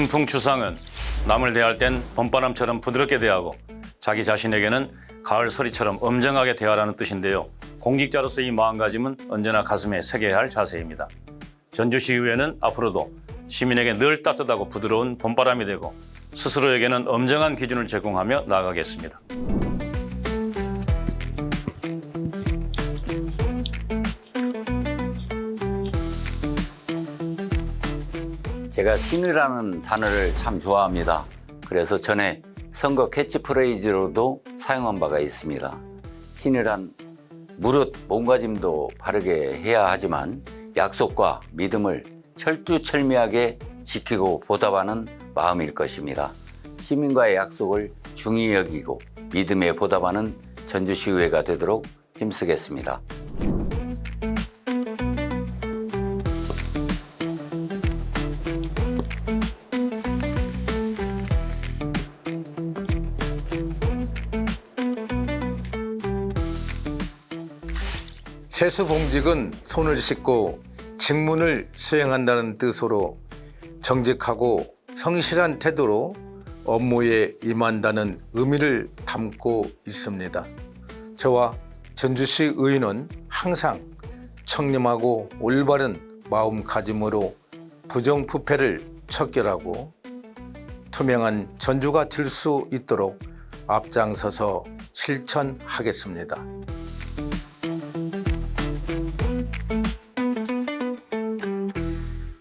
병풍추상은 남을 대할 땐 봄바람처럼 부드럽게 대하고 자기 자신에게는 가을 소리처럼 엄정하게 대하라는 뜻인데요. 공직자로서 이 마음가짐은 언제나 가슴에 새겨야 할 자세입니다. 전주시의회는 앞으로도 시민에게 늘 따뜻하고 부드러운 봄바람이 되고 스스로에게는 엄정한 기준을 제공하며 나아가겠습니다. 제가 신이라는 단어를 참 좋아합니다. 그래서 전에 선거 캐치프레이즈로도 사용한 바가 있습니다. 신이란 무릇 몸가짐도 바르게 해야 하지만 약속과 믿음을 철두철미하게 지키고 보답하는 마음일 것입니다. 시민과의 약속을 중히 여기고 믿음에 보답하는 전주시의회가 되도록 힘쓰겠습니다. 세수봉직은 손을 씻고 직문을 수행한다는 뜻으로 정직하고 성실한 태도로 업무에 임한다는 의미를 담고 있습니다. 저와 전주시 의원은 항상 청렴하고 올바른 마음가짐으로 부정부패를 척결하고 투명한 전주가 될 수 있도록 앞장서서 실천하겠습니다.